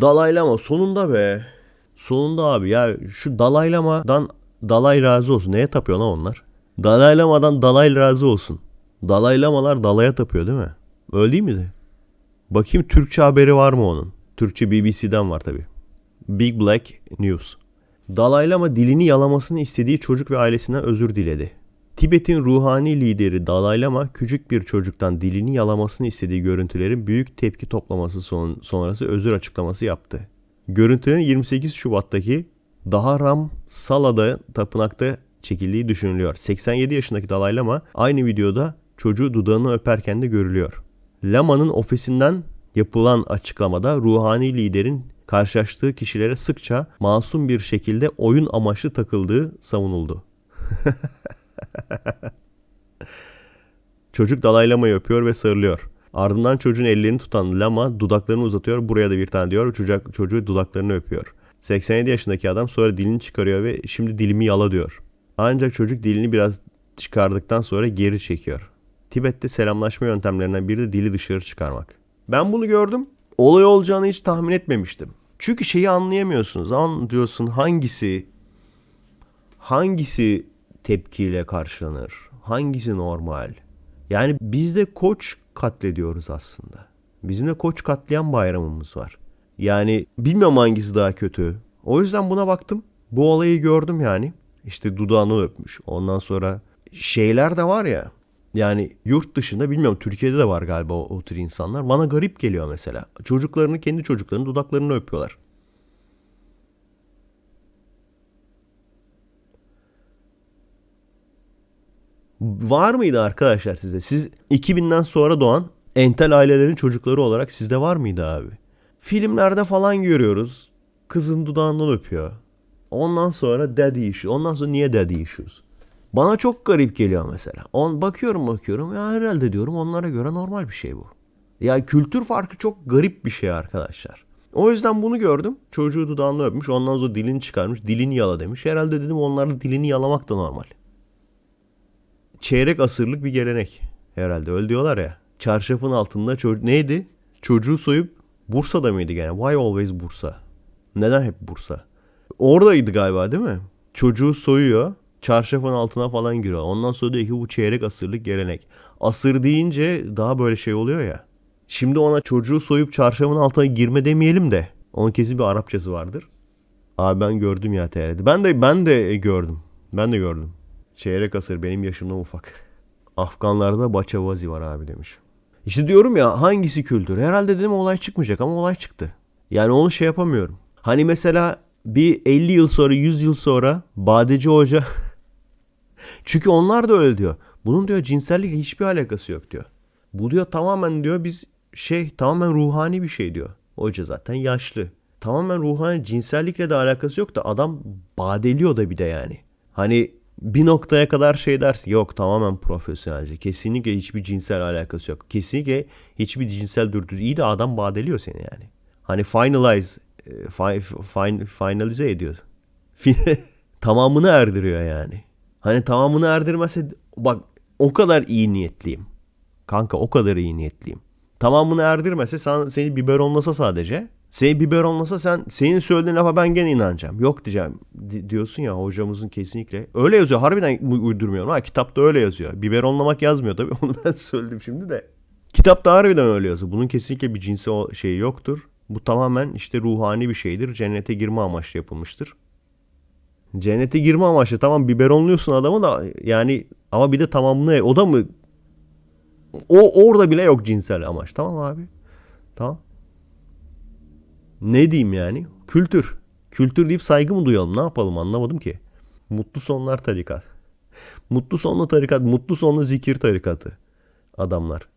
Dalai Lama sonunda be. Sonunda abi ya şu Dalai Lama'dan Dalai razı olsun. Neye tapıyor lan onlar? Dalai Lama'dan Dalai razı olsun. Dalai Lamalar Dalai'ye tapıyor değil mi? Öyle değil miydi? Bakayım Türkçe haberi var mı onun? Türkçe BBC'den var tabi. Big Black News. Dalai Lama dilini yalamasını istediği çocuk ve ailesinden özür diledi. Tibet'in ruhani lideri Dalai Lama küçük bir çocuktan dilini yalamasını istediği görüntülerin büyük tepki toplaması son, sonrası özür açıklaması yaptı. Görüntülerin 28 Şubat'taki Daharam Sala'da tapınakta çekildiği düşünülüyor. 87 yaşındaki Dalai Lama aynı videoda çocuğu dudağını öperken de görülüyor. Lama'nın ofisinden yapılan açıklamada ruhani liderin karşılaştığı kişilere sıkça masum bir şekilde oyun amaçlı takıldığı savunuldu. Çocuk Dalai Lama'yı öpüyor ve sarılıyor. Ardından çocuğun ellerini tutan Lama dudaklarını uzatıyor. Buraya da bir tane diyor. Çocuk, çocuğu dudaklarını öpüyor. 87 yaşındaki adam sonra dilini çıkarıyor ve şimdi dilimi yala diyor. Ancak çocuk dilini biraz çıkardıktan sonra geri çekiyor. Tibet'te selamlaşma yöntemlerinden biri de dili dışarı çıkarmak. Ben bunu gördüm. Olay olacağını hiç tahmin etmemiştim. Çünkü şeyi anlayamıyorsunuz. An diyorsun hangisi hangisi tepkiyle karşılanır? Hangisi normal? Yani biz de koç katlediyoruz aslında. Bizim de koç katliam bayramımız var. Yani bilmiyorum hangisi daha kötü. O yüzden buna baktım. Bu olayı gördüm yani. İşte dudağını öpmüş. Ondan sonra şeyler de var ya. Yani yurt dışında bilmiyorum Türkiye'de de var galiba o, o tür insanlar. Bana garip geliyor mesela. Çocuklarını kendi çocuklarının dudaklarını öpüyorlar. Var mıydı arkadaşlar size? Siz 2000'den sonra doğan entel ailelerin çocukları olarak sizde var mıydı abi? Filmlerde falan görüyoruz. Kızın dudağından öpüyor. Ondan sonra daddy issue. Ondan sonra niye daddy issues? Bana çok garip geliyor mesela. On, bakıyorum bakıyorum ya herhalde diyorum onlara göre normal bir şey bu. Ya kültür farkı çok garip bir şey arkadaşlar. O yüzden bunu gördüm. Çocuğu dudağını öpmüş. Ondan sonra dilini çıkarmış. Dilini yala demiş. Herhalde dedim onlarda dilini yalamak da normal. Çeyrek asırlık bir gelenek. Herhalde öyle diyorlar ya. Çarşafın altında çocuk neydi? Çocuğu soyup Bursa'da mıydı gene? Why always Bursa? Neden hep Bursa? Oradaydı galiba değil mi? Çocuğu soyuyor. Çarşafın altına falan giriyor. Ondan sonra diyor ki bu çeyrek asırlık gelenek. Asır deyince daha böyle şey oluyor ya. Şimdi ona çocuğu soyup çarşafın altına girme demeyelim de. Onun kesin bir Arapçası vardır. Abi ben gördüm ya TR'de. Ben de ben de gördüm. Ben de gördüm. Çeyrek asır benim yaşımdan ufak. Afganlarda Baçavazi var abi demiş. İşte diyorum ya hangisi kültür? Herhalde dedim olay çıkmayacak ama olay çıktı. Yani onu şey yapamıyorum. Hani mesela bir 50 yıl sonra 100 yıl sonra Badeci Hoca çünkü onlar da öyle diyor. Bunun diyor cinsellikle hiçbir alakası yok diyor. Bu diyor tamamen diyor biz şey tamamen ruhani bir şey diyor. Hoca zaten yaşlı. Tamamen ruhani cinsellikle de alakası yok da adam badeliyor da bir de yani. Hani bir noktaya kadar şey dersin yok tamamen profesyonelce. Kesinlikle hiçbir cinsel alakası yok. Kesinlikle hiçbir cinsel dürtüsü. İyi de adam badeliyor seni yani. Hani finalize, e, fi, fin, finalize ediyor. Tamamını erdiriyor yani. Hani tamamını erdirmezse bak o kadar iyi niyetliyim. Kanka o kadar iyi niyetliyim. Tamamını erdirmese sen, seni biberonlasa sadece. Seni biberonlasa sen senin söylediğin lafa ben gene inanacağım. Yok diyeceğim di- diyorsun ya hocamızın kesinlikle. Öyle yazıyor harbiden uydurmuyorum ha kitapta öyle yazıyor. Biberonlamak yazmıyor tabii onu ben söyledim şimdi de. Kitapta harbiden öyle yazıyor. Bunun kesinlikle bir cinsi şeyi yoktur. Bu tamamen işte ruhani bir şeydir. Cennete girme amaçlı yapılmıştır. Cennete girme amaçlı tamam biberonluyorsun adamı da yani ama bir de tamamını o da mı o orada bile yok cinsel amaç. Tamam abi. Tamam. Ne diyeyim yani? Kültür. Kültür deyip saygı mı duyalım? Ne yapalım anlamadım ki. Mutlu sonlar tarikat. Mutlu sonlu tarikat, mutlu sonlu zikir tarikatı. Adamlar.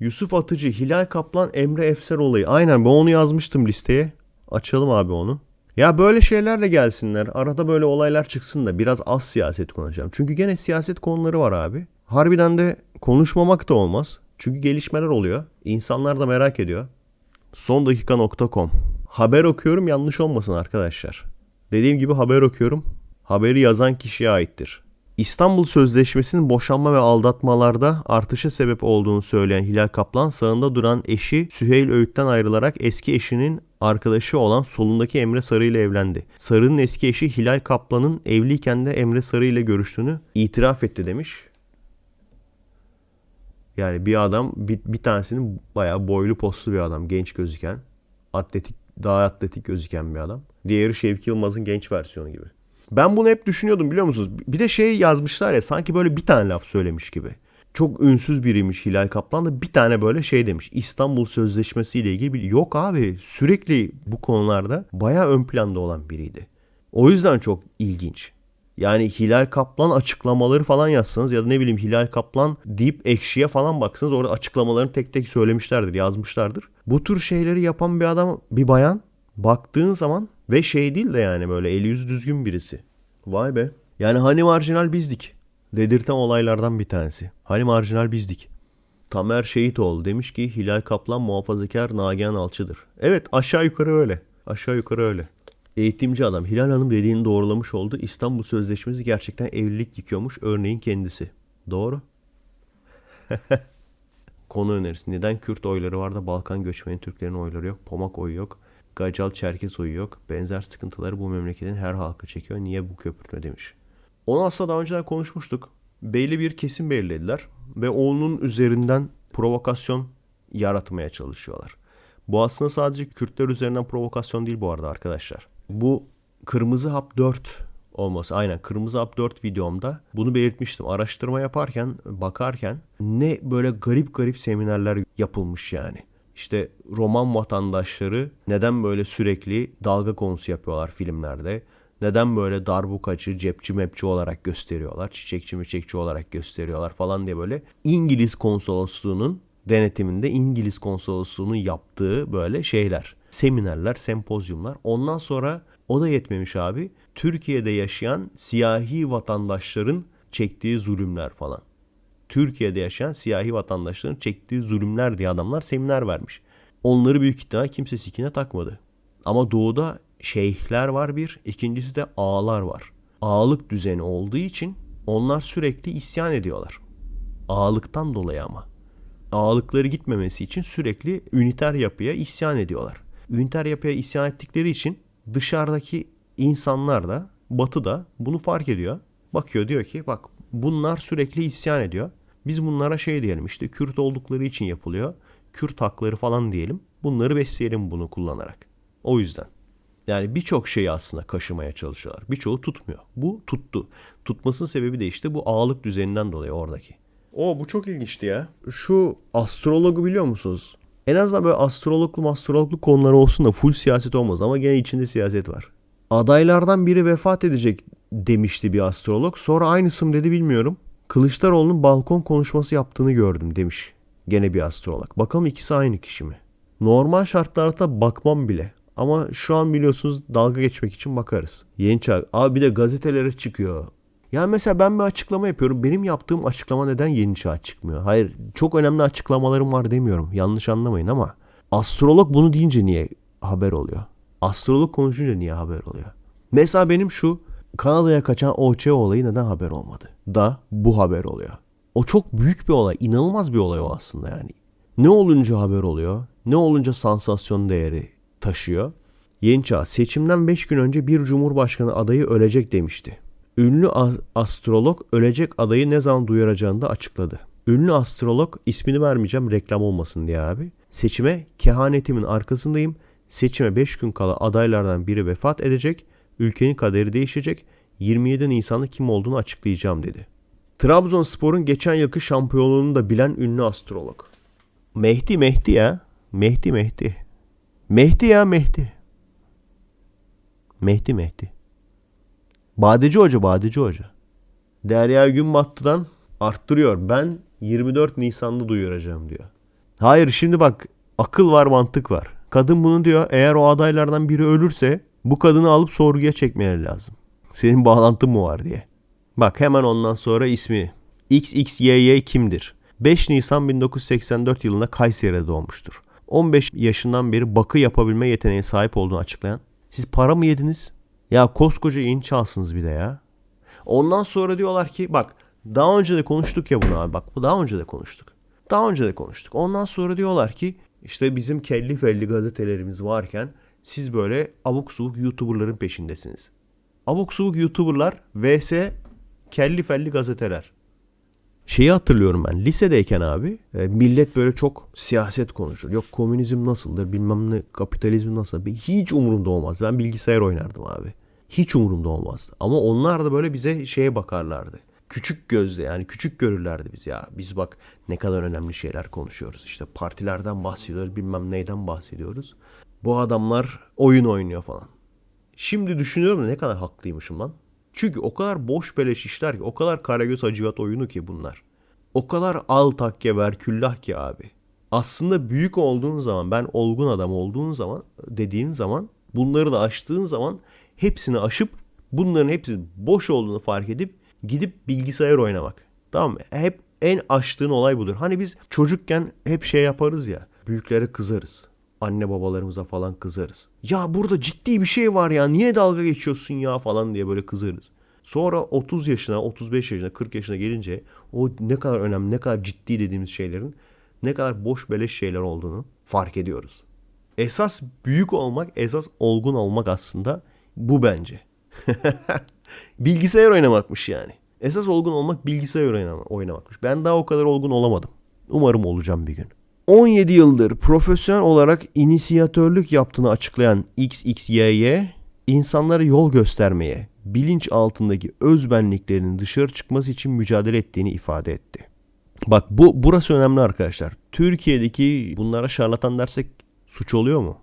Yusuf Atıcı, Hilal Kaplan, Emre Efser olayı. Aynen ben onu yazmıştım listeye. Açalım abi onu. Ya böyle şeylerle gelsinler. Arada böyle olaylar çıksın da biraz az siyaset konuşacağım. Çünkü gene siyaset konuları var abi. Harbiden de konuşmamak da olmaz. Çünkü gelişmeler oluyor. İnsanlar da merak ediyor. Sondakika.com Haber okuyorum yanlış olmasın arkadaşlar. Dediğim gibi haber okuyorum. Haberi yazan kişiye aittir. İstanbul Sözleşmesi'nin boşanma ve aldatmalarda artışa sebep olduğunu söyleyen Hilal Kaplan sağında duran eşi Süheyl Öğüt'ten ayrılarak eski eşinin arkadaşı olan solundaki Emre Sarı ile evlendi. Sarı'nın eski eşi Hilal Kaplan'ın evliyken de Emre Sarı ile görüştüğünü itiraf etti demiş. Yani bir adam bir, bir tanesinin bayağı boylu postlu bir adam genç gözüken atletik daha atletik gözüken bir adam. Diğeri Şevki Yılmaz'ın genç versiyonu gibi. Ben bunu hep düşünüyordum biliyor musunuz? Bir de şey yazmışlar ya sanki böyle bir tane laf söylemiş gibi. Çok ünsüz biriymiş Hilal Kaplan da bir tane böyle şey demiş. İstanbul Sözleşmesi ile ilgili bir... Yok abi sürekli bu konularda bayağı ön planda olan biriydi. O yüzden çok ilginç. Yani Hilal Kaplan açıklamaları falan yazsanız ya da ne bileyim Hilal Kaplan deyip ekşiye falan baksanız orada açıklamalarını tek tek söylemişlerdir, yazmışlardır. Bu tür şeyleri yapan bir adam, bir bayan baktığın zaman ve şey değil de yani böyle eli yüz düzgün birisi. Vay be. Yani hani marjinal bizdik. Dedirten olaylardan bir tanesi. Hani marjinal bizdik. Tamer Şehitoğlu demiş ki Hilal Kaplan muhafazakar Nagihan Alçı'dır. Evet aşağı yukarı öyle. Aşağı yukarı öyle. Eğitimci adam Hilal Hanım dediğini doğrulamış oldu. İstanbul Sözleşmesi gerçekten evlilik yıkıyormuş örneğin kendisi. Doğru. Konu önerisi. Neden Kürt oyları var da Balkan göçmeni Türklerin oyları yok? Pomak oyu yok. Gacal Çerkes oyu yok. Benzer sıkıntıları bu memleketin her halkı çekiyor. Niye bu köpürtme demiş. Onu aslında daha önceden konuşmuştuk. Belli bir kesim belirlediler ve onun üzerinden provokasyon yaratmaya çalışıyorlar. Bu aslında sadece Kürtler üzerinden provokasyon değil bu arada arkadaşlar. Bu Kırmızı Hap 4 olması aynen Kırmızı Hap 4 videomda bunu belirtmiştim. Araştırma yaparken bakarken ne böyle garip garip seminerler yapılmış yani. İşte roman vatandaşları neden böyle sürekli dalga konusu yapıyorlar filmlerde? Neden böyle darbukacı, cepçi mepçi olarak gösteriyorlar? Çiçekçi miçekçi olarak gösteriyorlar falan diye böyle İngiliz konsolosluğunun denetiminde İngiliz konsolosluğunun yaptığı böyle şeyler. Seminerler, sempozyumlar. Ondan sonra o da yetmemiş abi. Türkiye'de yaşayan siyahi vatandaşların çektiği zulümler falan. Türkiye'de yaşayan siyahi vatandaşların çektiği zulümler diye adamlar seminer vermiş. Onları büyük ihtimal kimse sikine takmadı. Ama doğuda şeyhler var bir, ikincisi de ağalar var. Ağalık düzeni olduğu için onlar sürekli isyan ediyorlar. Ağalıktan dolayı ama. Ağalıkları gitmemesi için sürekli üniter yapıya isyan ediyorlar. Üniter yapıya isyan ettikleri için dışarıdaki insanlar da batı da bunu fark ediyor. Bakıyor diyor ki bak bunlar sürekli isyan ediyor. Biz bunlara şey diyelim işte Kürt oldukları için yapılıyor. Kürt hakları falan diyelim. Bunları besleyelim bunu kullanarak. O yüzden. Yani birçok şeyi aslında kaşımaya çalışıyorlar. Birçoğu tutmuyor. Bu tuttu. Tutmasının sebebi de işte bu ağalık düzeninden dolayı oradaki. O bu çok ilginçti ya. Şu astrologu biliyor musunuz? En azından böyle astrologlu astrologlu konuları olsun da full siyaset olmaz ama gene içinde siyaset var. Adaylardan biri vefat edecek demişti bir astrolog. Sonra aynısı mı dedi bilmiyorum. Kılıçdaroğlu'nun balkon konuşması yaptığını gördüm demiş. Gene bir astrolog. Bakalım ikisi aynı kişi mi? Normal şartlarda bakmam bile. Ama şu an biliyorsunuz dalga geçmek için bakarız. Yeni çağ. Abi bir de gazetelere çıkıyor. Yani mesela ben bir açıklama yapıyorum. Benim yaptığım açıklama neden yeni çağ çıkmıyor? Hayır çok önemli açıklamalarım var demiyorum. Yanlış anlamayın ama astrolog bunu deyince niye haber oluyor? Astrolog konuşunca niye haber oluyor? Mesela benim şu Kanada'ya kaçan OÇ olayı neden haber olmadı? Da bu haber oluyor. O çok büyük bir olay. inanılmaz bir olay o aslında yani. Ne olunca haber oluyor? Ne olunca sansasyon değeri taşıyor? Yeni Çağ seçimden 5 gün önce bir cumhurbaşkanı adayı ölecek demişti. Ünlü astrolog ölecek adayı ne zaman duyuracağını da açıkladı. Ünlü astrolog ismini vermeyeceğim reklam olmasın diye abi. Seçime kehanetimin arkasındayım. Seçime 5 gün kala adaylardan biri vefat edecek. Ülkenin kaderi değişecek. 27 Nisan'da kim olduğunu açıklayacağım dedi. Trabzonspor'un geçen yılki şampiyonluğunu da bilen ünlü astrolog. Mehdi Mehdi ya. Mehdi Mehdi. Mehdi ya Mehdi. Mehdi Mehdi. Badeci Hoca, Badeci Hoca. Derya Günbattı'dan arttırıyor. Ben 24 Nisan'da duyuracağım diyor. Hayır şimdi bak akıl var mantık var. Kadın bunu diyor eğer o adaylardan biri ölürse bu kadını alıp sorguya çekmeleri lazım. Senin bağlantın mı var diye. Bak hemen ondan sonra ismi. XXYY kimdir? 5 Nisan 1984 yılında Kayseri'de doğmuştur. 15 yaşından beri bakı yapabilme yeteneğine sahip olduğunu açıklayan. Siz para mı yediniz? Ya koskoca inç alsınız bir de ya. Ondan sonra diyorlar ki bak daha önce de konuştuk ya bunu abi bak bu daha önce de konuştuk. Daha önce de konuştuk. Ondan sonra diyorlar ki işte bizim kelli felli gazetelerimiz varken siz böyle abuk subuk YouTuber'ların peşindesiniz. Abuk subuk YouTuber'lar vs kelli felli gazeteler. Şeyi hatırlıyorum ben lisedeyken abi e, millet böyle çok siyaset konuşur. Yok komünizm nasıldır bilmem ne kapitalizm nasıl. Hiç umurumda olmaz. Ben bilgisayar oynardım abi. Hiç umurumda olmazdı. Ama onlar da böyle bize şeye bakarlardı. Küçük gözle yani küçük görürlerdi biz ya. Biz bak ne kadar önemli şeyler konuşuyoruz. İşte partilerden bahsediyoruz bilmem neyden bahsediyoruz. Bu adamlar oyun oynuyor falan. Şimdi düşünüyorum da ne kadar haklıymışım lan. Çünkü o kadar boş beleş işler ki, o kadar Karagöz Hacivat oyunu ki bunlar. O kadar al takke ver küllah ki abi. Aslında büyük olduğun zaman, ben olgun adam olduğun zaman, dediğin zaman, bunları da aştığın zaman hepsini aşıp bunların hepsi boş olduğunu fark edip gidip bilgisayar oynamak. Tamam mı? Hep en aştığın olay budur. Hani biz çocukken hep şey yaparız ya. Büyüklere kızarız anne babalarımıza falan kızarız. Ya burada ciddi bir şey var ya niye dalga geçiyorsun ya falan diye böyle kızarız. Sonra 30 yaşına, 35 yaşına, 40 yaşına gelince o ne kadar önemli, ne kadar ciddi dediğimiz şeylerin ne kadar boş beleş şeyler olduğunu fark ediyoruz. Esas büyük olmak, esas olgun olmak aslında bu bence. bilgisayar oynamakmış yani. Esas olgun olmak bilgisayar oynamakmış. Ben daha o kadar olgun olamadım. Umarım olacağım bir gün. 17 yıldır profesyonel olarak inisiyatörlük yaptığını açıklayan XXYY, insanlara yol göstermeye, bilinç altındaki özbenliklerinin dışarı çıkması için mücadele ettiğini ifade etti. Bak bu burası önemli arkadaşlar. Türkiye'deki bunlara şarlatan dersek suç oluyor mu?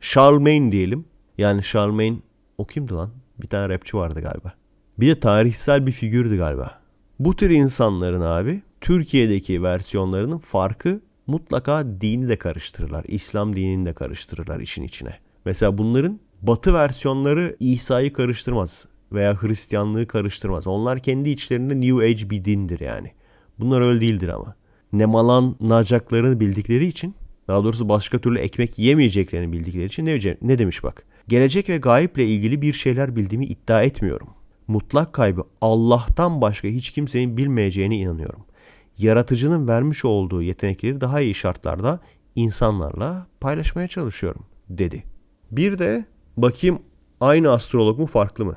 Charlemagne diyelim. Yani Charlemagne o kimdi lan? Bir tane rapçi vardı galiba. Bir de tarihsel bir figürdü galiba. Bu tür insanların abi Türkiye'deki versiyonlarının farkı mutlaka dini de karıştırırlar. İslam dinini de karıştırırlar işin içine. Mesela bunların batı versiyonları İsa'yı karıştırmaz veya Hristiyanlığı karıştırmaz. Onlar kendi içlerinde New Age bir dindir yani. Bunlar öyle değildir ama. Nemalanacaklarını bildikleri için daha doğrusu başka türlü ekmek yemeyeceklerini bildikleri için ne, ne demiş bak. Gelecek ve gayiple ilgili bir şeyler bildiğimi iddia etmiyorum. Mutlak kaybı Allah'tan başka hiç kimsenin bilmeyeceğine inanıyorum yaratıcının vermiş olduğu yetenekleri daha iyi şartlarda insanlarla paylaşmaya çalışıyorum dedi. Bir de bakayım aynı astrolog mu farklı mı?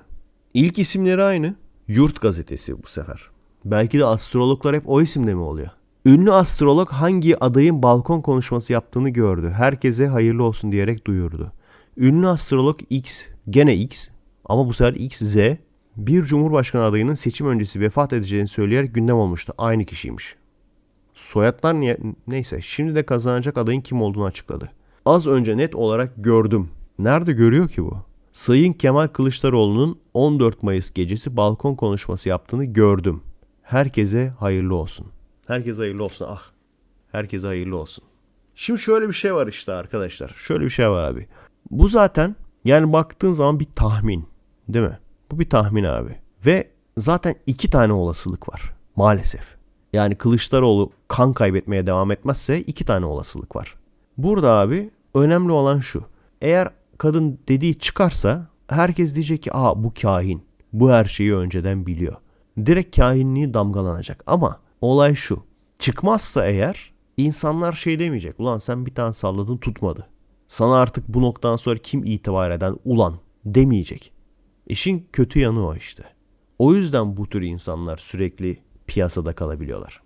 İlk isimleri aynı. Yurt gazetesi bu sefer. Belki de astrologlar hep o isimde mi oluyor? Ünlü astrolog hangi adayın balkon konuşması yaptığını gördü. Herkese hayırlı olsun diyerek duyurdu. Ünlü astrolog X, gene X ama bu sefer XZ bir cumhurbaşkanı adayının seçim öncesi vefat edeceğini söyleyerek gündem olmuştu. Aynı kişiymiş. Soyadlar niye? Neyse şimdi de kazanacak adayın kim olduğunu açıkladı. Az önce net olarak gördüm. Nerede görüyor ki bu? Sayın Kemal Kılıçdaroğlu'nun 14 Mayıs gecesi balkon konuşması yaptığını gördüm. Herkese hayırlı olsun. Herkese hayırlı olsun. Ah. Herkese hayırlı olsun. Şimdi şöyle bir şey var işte arkadaşlar. Şöyle bir şey var abi. Bu zaten yani baktığın zaman bir tahmin. Değil mi? Bu bir tahmin abi. Ve zaten iki tane olasılık var. Maalesef. Yani Kılıçdaroğlu kan kaybetmeye devam etmezse iki tane olasılık var. Burada abi önemli olan şu. Eğer kadın dediği çıkarsa herkes diyecek ki aa bu kahin. Bu her şeyi önceden biliyor. Direkt kahinliği damgalanacak. Ama olay şu. Çıkmazsa eğer insanlar şey demeyecek. Ulan sen bir tane salladın tutmadı. Sana artık bu noktadan sonra kim itibar eden ulan demeyecek. İşin kötü yanı o işte. O yüzden bu tür insanlar sürekli piyasada kalabiliyorlar.